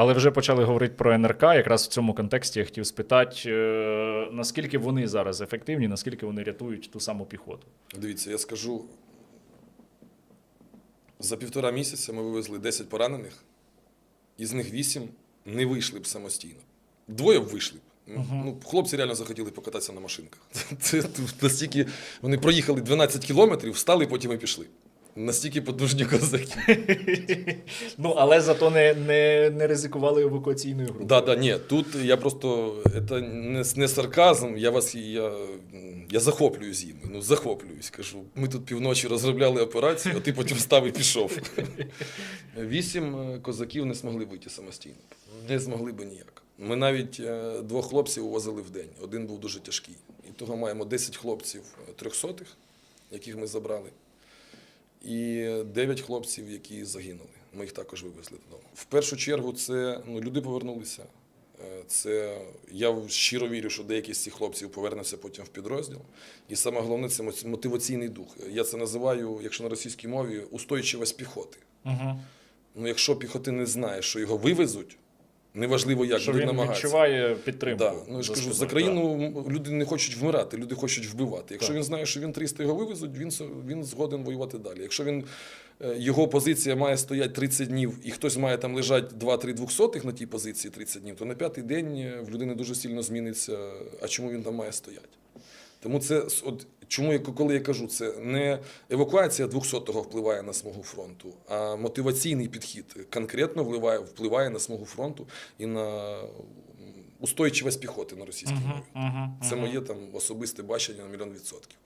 Але вже почали говорити про НРК. Якраз в цьому контексті я хотів спитати, е, наскільки вони зараз ефективні, наскільки вони рятують ту саму піхоту. Дивіться, я скажу. За півтора місяця ми вивезли 10 поранених, із них 8 не вийшли б самостійно. Двоє б вийшли б. Ну, хлопці реально захотіли покататися на машинках. Це настільки вони проїхали 12 кілометрів, встали, потім і пішли. Настільки потужні козаки. Ну, але зато не, не, не ризикували евакуаційною групою. Да, да, ні, тут я просто це не, не сарказм. Я вас я, я захоплююсь їм. Ну захоплююсь. Кажу, ми тут півночі розробляли операцію, а ти потім став і пішов. Вісім е, козаків не змогли вийти самостійно. Не змогли би ніяк. Ми навіть е, двох хлопців увозили в день. Один був дуже тяжкий. І того маємо 10 хлопців е, трьохсотих, яких ми забрали і 9 хлопців, які загинули. Ми їх також вивезли додому. В першу чергу, це ну, люди повернулися. Е, Це я щиро вірю, що деякі з цих хлопців повернуться потім в підрозділ. І саме головне це мо- мотиваційний дух. Я це називаю, якщо на російській мові, устойчивість піхоти. Угу. Ну, якщо піхоти не знає, що його вивезуть, неважливо як Що він намагатися. відчуває підтримку. Да. Ну, я ж за кажу, за країну м, люди не хочуть вмирати, люди хочуть вбивати. Якщо Так. він знає, що він 300 його вивезуть, він, він згоден воювати далі. Якщо він, е, його позиція має стояти 30 днів, і хтось має там лежати 2-3 двохсотих на тій позиції 30 днів, то на п'ятий день е, в людини дуже сильно зміниться, а чому він там має стояти. Тому це от чому коли я кажу, це не евакуація 200-го впливає на смугу фронту, а мотиваційний підхід конкретно впливає, впливає на смугу фронту і на устойчивість піхоти на російській мові. Це моє там особисте бачення на мільйон відсотків.